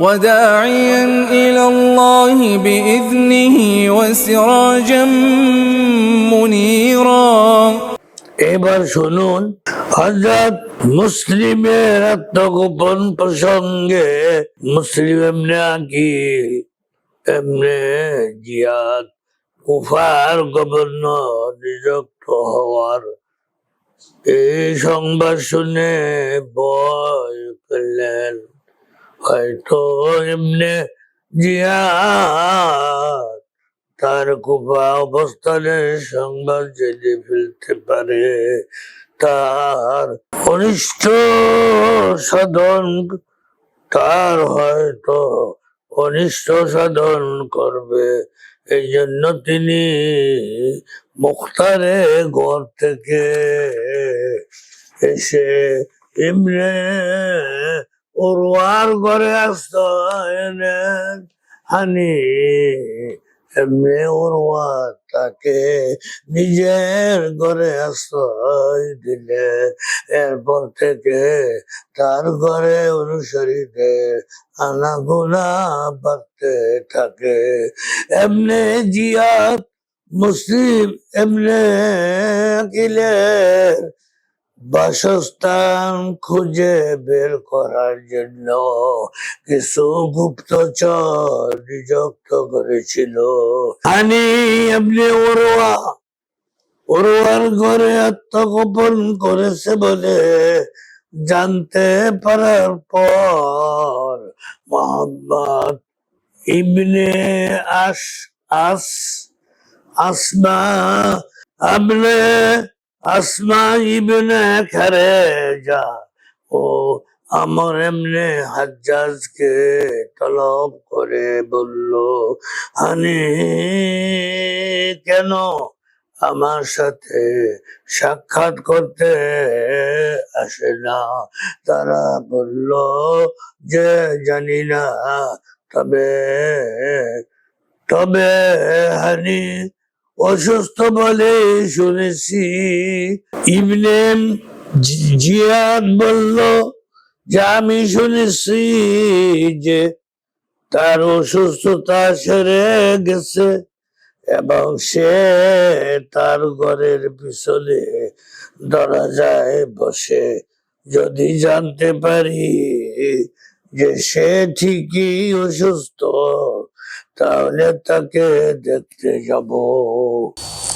وداعيا إلى الله بإذنه وسراجا منيرا এবার শুনুন হজরত মুসলিমের আত্মগোপন প্রসঙ্গে মুসলিম এমনি আকি এমনি জিয়াদ কুফার গভর্নর নিযুক্ত হওয়ার এই সংবাদ শুনে ভয় পেলেন হয়তো এমনি জিয়াদ তার কুফা অবস্থানের সংবাদ জেনে ফেলতে পারে, তার অনিষ্ট সাধন, তার হয়তো অনিষ্ট সাধন করবে। এই জন্য তিনি মুখতারে ঘর থেকে এসে এমনি ওর ঘরে নেন হানি, এমনি ওরওয়া তাকে নিজের ঘরে আশ্রয় দিলে এরপর থেকে তার ঘরে অনুসারীদের আনাগোনা বাড়তে থাকে। এমনি জিয়াত মুসলিম, এমনি আকিলের বাসস্থান খুঁজে বের করার জন্য কিছু গুপ্তচর নিযুক্ত করেছিল। আনি এমনি ওরোয়া ওরোয়ার ঘরে আত্মগোপন করেছে বলে জানতে পারার পর মোহাম্মদ ইবনে আস আস আসমা আমনে আসমা ইবনে খারেজা, ও আমার এমনি হাজ্জাজকে তলব করে বলল, হানি, কেন আমার সাথে সাক্ষাৎ করতে আসে না? তারা বলল, যে জানি না, তবে তবে হানি অসুস্থ বলে শুনেছি। ইবনেন জি- জিয়াদ বলল, যে আমি শুনেছি যে তার অসুস্থতা সেরে গেছে এবং সে তার ঘরের পিছনে দরজায় বসে। যদি জানতে পারি যে সে ঠিকই অসুস্থ, তাহলে তাকে দেখতে যাব।